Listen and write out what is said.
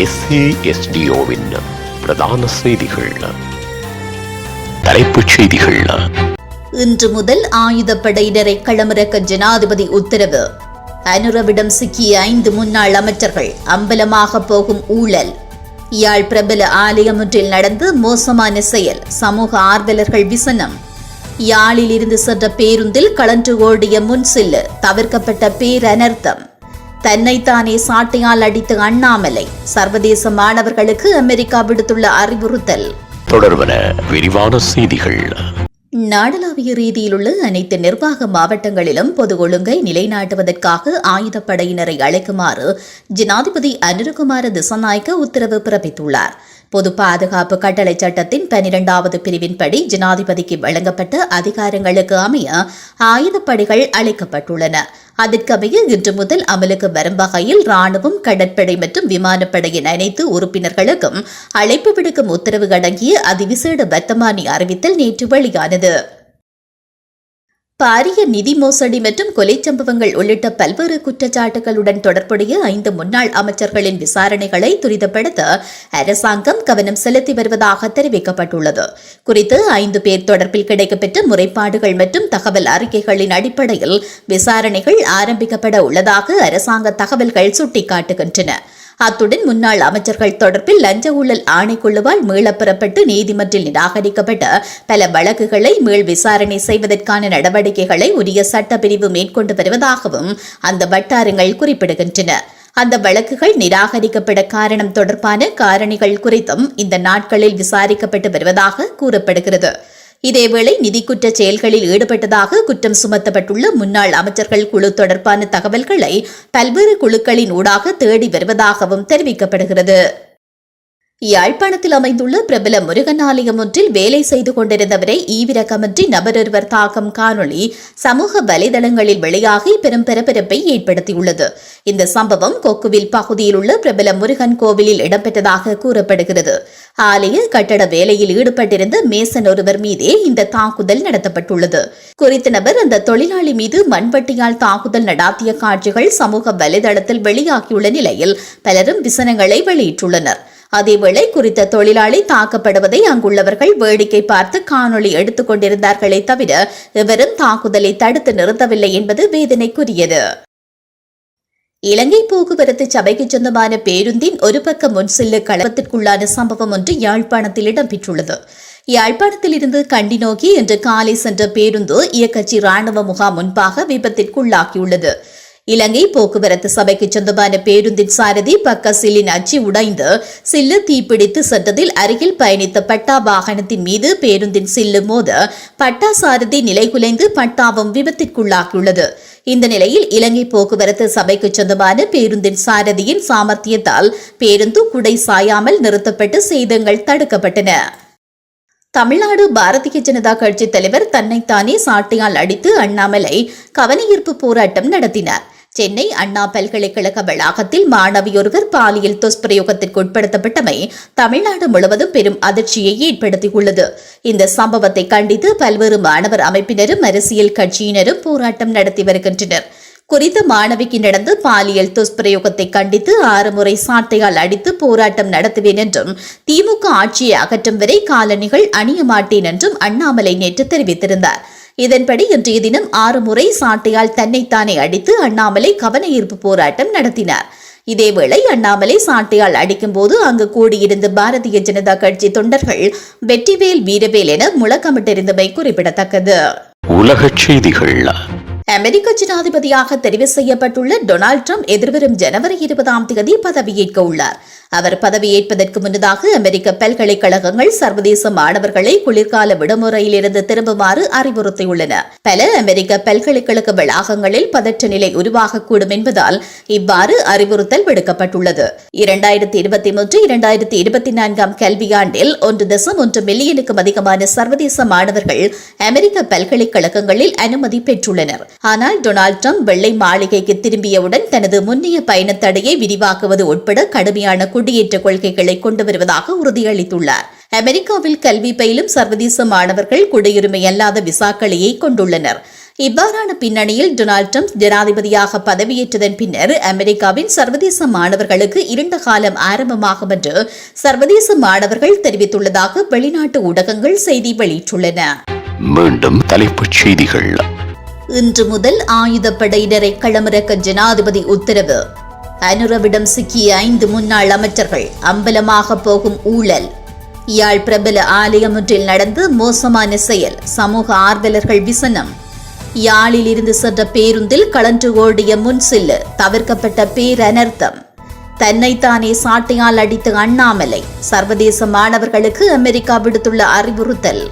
எஸ்ஏஎஸ்டிஓவின் பிரதான செய்திகள். தலைப்புச் செய்திகள். இன்று முதல் ஆயுதப்படையினரை களமிறக்க ஜனாதிபதி உத்தரவு. அனுரவிடம் சிக்கிய ஐந்து முன்னாள் அமைச்சர்கள் அம்பலமாக போகும் ஊழல். யாழ் பிரபல ஆலயமொன்றில் நடந்து மோசமான செயல் சமூக ஆர்வலர்கள் விசனம். யாழில் இருந்து சென்ற பேருந்தில் கலன்று ஓடிய முன்சில்லு தவிர்க்கப்பட்ட பேரனர்த்தம். தன்னைத்தானே சாட்டையால் அடித்த அண்ணாமலை. சர்வதேச மாணவர்களுக்கு அமெரிக்கா விடுத்துள்ள அறிவுறுத்தல். தொடர்வன விரிவான செய்திகள். நாடளாவிய ரீதியில் உள்ள அனைத்து நிர்வாக மாவட்டங்களிலும் பொது ஒழுங்கை நிலைநாட்டுவதற்காக ஆயுதப்படையினரை அழைக்குமாறு ஜனாதிபதி அனுரகுமார திசநாயக்க உத்தரவு பிறப்பித்துள்ளார். பொது பாதுகாப்பு கட்டளை சட்டத்தின் பனிரெண்டாவது பிரிவின்படி ஜனாதிபதிக்கு வழங்கப்பட்ட அதிகாரங்களுக்கு அமைய ஆயுதப்படைகள் அழைக்கப்பட்டுள்ளன அதற்கமைய இன்று முதல் அமலுக்கு வரும் வகையில் ராணுவம் கடற்படை மற்றும் விமானப்படையின் அனைத்து உறுப்பினர்களுக்கும் அழைப்பு விடுக்கும் உத்தரவு அடங்கிய அதிவிசேட வர்த்தமானி அறிவித்தல் நேற்று வெளியானது. பாரிய நிதி மோசடி மற்றும் கொலை சம்பவங்கள் உள்ளிட்ட பல்வேறு குற்றச்சாட்டுகளுடன் தொடர்புடைய ஐந்து முன்னாள் அமைச்சர்களின் விசாரணைகளை துரிதப்படுத்த அரசாங்கம் கவனம் செலுத்தி வருவதாக தெரிவிக்கப்பட்டுள்ளது. குறித்து ஐந்து பேர் தொடர்பில் கிடைக்கப்பெற்ற முறைப்பாடுகள் மற்றும் தகவல் அறிக்கைகளின் அடிப்படையில் விசாரணைகள் ஆரம்பிக்கப்பட உள்ளதாக அரசாங்க தகவல்கள் சுட்டிக்காட்டுகின்றன. அத்துடன் முன்னாள் அமைச்சர்கள் தொடர்பில் லஞ்ச ஊழல் ஆணைக்குழுவால் மீளப் பெறப்பட்டு நீதிமன்றில் நிராகரிக்கப்பட்ட பல வழக்குகளை மீள் விசாரணை செய்வதற்கான நடவடிக்கைகளை உரிய சட்டப்பிரிவு மேற்கொண்டு வருவதாகவும் அந்த வட்டாரங்கள் குறிப்பிடுகின்றன. அந்த வழக்குகள் நிராகரிக்கப்பட காரணம் தொடர்பான காரணிகள் குறித்தும் இந்த நாட்களில் விசாரிக்கப்பட்டு வருவதாக கூறப்படுகிறது. இதேவேளை நிதி குற்ற செயல்களில் ஈடுபட்டதாக குற்றம் சுமத்தப்பட்டுள்ள முன்னாள் அமைச்சர்கள் குழு தொடர்பான தகவல்களை பல்வேறு குழுக்களின் ஊடாக தேடி வருவதாகவும் தெரிவிக்கப்படுகிறது. யாழ்ப்பாணத்தில் அமைந்துள்ள பிரபல முருகன் ஆலயம் ஒன்றில் வேலை செய்து கொண்டிருந்தவரை ஈவிரக்கமின்றி நபரொருவர் தாக்கம் காணொளி சமூக வலைதளங்களில் வெளியாகி பெரும் பரபரப்பை ஏற்படுத்தியுள்ளது. இந்த சம்பவம் கொக்குவில் பகுதியில் உள்ள பிரபல முருகன் கோவிலில் இடம்பெற்றதாக கூறப்படுகிறது. ஆலய கட்டட வேலையில் ஈடுபட்டிருந்த மேசன் ஒருவர் மீதே இந்த தாக்குதல் நடத்தப்பட்டுள்ளது. குறித்த நபர் அந்த தொழிலாளி மீது மண்வெட்டியால் தாக்குதல் நடாத்திய காட்சிகள் சமூக வலைதளத்தில் வெளியாகியுள்ள நிலையில் பலரும் விசனங்களை வெளியிட்டுள்ளனர். அதேவேளை குறித்த தொழிலாளி தாக்கப்படுவதை அங்குள்ளவர்கள் வேடிக்கை பார்த்து காணொளி எடுத்துக் கொண்டிருந்தார்களே தவிர எவரும் தாக்குதலை தடுத்து நிறுத்தவில்லை என்பது வேதனைக்குரியது. இலங்கை போக்குவரத்து சபைக்கு சொந்தமான பேருந்தின் ஒரு பக்க முன்சில்லு கழகத்திற்குள்ளான சம்பவம் ஒன்று யாழ்ப்பாணத்தில் இடம்பெற்றுள்ளது. யாழ்ப்பாணத்தில் இருந்து கண்டி நோக்கி இன்று காலை சென்ற பேருந்து இயக்கச்சி ராணுவ முகாம் முன்பாக விபத்திற்குள்ளாகியுள்ளது. இலங்கை போக்குவரத்து சபைக்கு சொந்தமான பேருந்தின் சாரதி பக்க சில்லின் அச்சு உடைந்து சில்லு தீப்பிடித்து சென்றதில் அருகில் பயணித்த பட்டா வாகனத்தின் மீது பேருந்தின் சில்லு மோத பட்டா சாரதி நிலைகுலைந்து பட்டாவும் விபத்திற்குள்ளாகியுள்ளது. இந்த நிலையில் இலங்கை போக்குவரத்து சபைக்கு சொந்தமான பேருந்தின் சாரதியின் சாமர்த்தியத்தால் பேருந்து குடை சாயாமல் நிறுத்தப்பட்டு சேதங்கள் தடுக்கப்பட்டன. தமிழ்நாடு பாரதிய ஜனதா கட்சி தலைவர் தன்னைத்தானே சாட்டையால் அடித்து அண்ணாமலை கவனஈர்ப்பு போராட்டம் நடத்தினார். சென்னை அண்ணா பல்கலைக்கழக வளாகத்தில் மாணவியொருவர் பாலியல் துஷ்பிரயோகத்திற்கு உட்படுத்தப்பட்டமை தமிழ்நாடு முழுவதும் பெரும் அதிர்ச்சியை ஏற்படுத்தியுள்ளது. இந்த சம்பவத்தை கண்டித்து பல்வேறு மாணவர் அமைப்பினரும் அரசியல் கட்சியினரும் போராட்டம் நடத்தி வருகின்றனர். குறித்த மாணவிக்கு நடந்த பாலியல் துஷ்பிரயோகத்தை கண்டித்து ஆறு முறை சாட்டையால் அடித்து போராட்டம் நடத்துவேன் என்றும் திமுக ஆட்சியை அகற்றும் வரை காலணிகள் அணிய மாட்டேன் என்றும் அண்ணாமலை நேற்று தெரிவித்திருந்தார். இதன்படி இன்றைய தினம் ஆறு முறை சாட்டையால் தன்னைத்தானே அடித்து அண்ணாமலை கவன ஈர்ப்பு போராட்டம் நடத்தினார். இதேவேளை அண்ணாமலை சாட்டையால் அடிக்கும்போது அங்கு கூடியிருந்த பாரதிய ஜனதா கட்சி தொண்டர்கள் வெற்றிவேல் வீரவேல் என முழக்கமிட்டிருந்தமை குறிப்பிடத்தக்கது. உலகச் செய்திகள் அமெரிக்க ஜனாதிபதியாக தெரிவு செய்யப்பட்டுள்ள டொனால்ட் ட்ரம்ப் எதிர்வரும் ஜனவரி இருபதாம் தேதி பதவியேற்க உள்ளார். அவர் பதவியேற்பதற்கு முன்னதாக அமெரிக்க பல்கலைக்கழகங்கள் சர்வதேச மாணவர்களை குளிர்கால விடுமுறையிலிருந்து திரும்புமாறு அறிவுறுத்தியுள்ளன. பல அமெரிக்க பல்கலைக்கழக வளாகங்களில் பதற்ற நிலை உருவாகக்கூடும் என்பதால் இவ்வாறு அறிவுறுத்தல் விடுக்கப்பட்டுள்ளது. இரண்டாயிரத்தி இருபத்தி மூன்று இரண்டாயிரத்தி இருபத்தி நான்காம் கல்வியாண்டில் ஒன்று தசம் ஒன்று மில்லியனுக்கும் அதிகமான சர்வதேச மாணவர்கள் அமெரிக்க பல்கலைக்கழகங்களில் அனுமதி பெற்றுள்ளனர். ஆனால் டொனால்ட் ட்ரம்ப் வெள்ளை மாளிகைக்கு திரும்பியவுடன் தனது முன்னைய பயணத்தடையை விரிவாக்குவது உட்பட கடுமையான குடியேற்ற கொள்கைகளை கொண்டு வருவதாக உறுதியளித்துள்ளார். அமெரிக்காவில் கல்வி பயிலும் சர்வதேச மாணவர்கள் குடியுரிமை அல்லாத விசாக்களையே கொண்டுள்ளனர். இவ்வாறான பின்னணியில் டொனால்ட் ட்ரம்ப் ஜனாதிபதியாக பதவியேற்றதன் பின்னர் அமெரிக்காவின் சர்வதேச மாணவர்களுக்கு இருண்ட காலம் ஆரம்பமாகும் என்று சர்வதேச மாணவர்கள் தெரிவித்துள்ளதாக வெளிநாட்டு ஊடகங்கள் செய்தி வெளியிட்டுள்ளன. மீண்டும் தலைப்புச் செய்திகள். இன்று முதல் ஆயுதப்படையினரை களமிறக்க ஜனாதிபதி உத்தரவு. அனுரவிடம் சிக்கிய ஐந்து முன்னாள் அமைச்சர்கள் அம்பலமாக போகும் ஊழல். யாழ் பிரபல ஆலயம் ஒன்றில் நடந்து மோசமான செயல் சமூக ஆர்வலர்கள் விசனம். யாழில் இருந்து சென்ற பேருந்தில் கலன்று ஓடிய முன்சில்லு தவிர்க்கப்பட்ட பேரனர்த்தம். தன்னைத்தானே சாட்டையால் அடித்த அண்ணாமலை சர்வதேச மாணவர்களுக்கு அமெரிக்கா விடுத்துள்ள அறிவுறுத்தல்.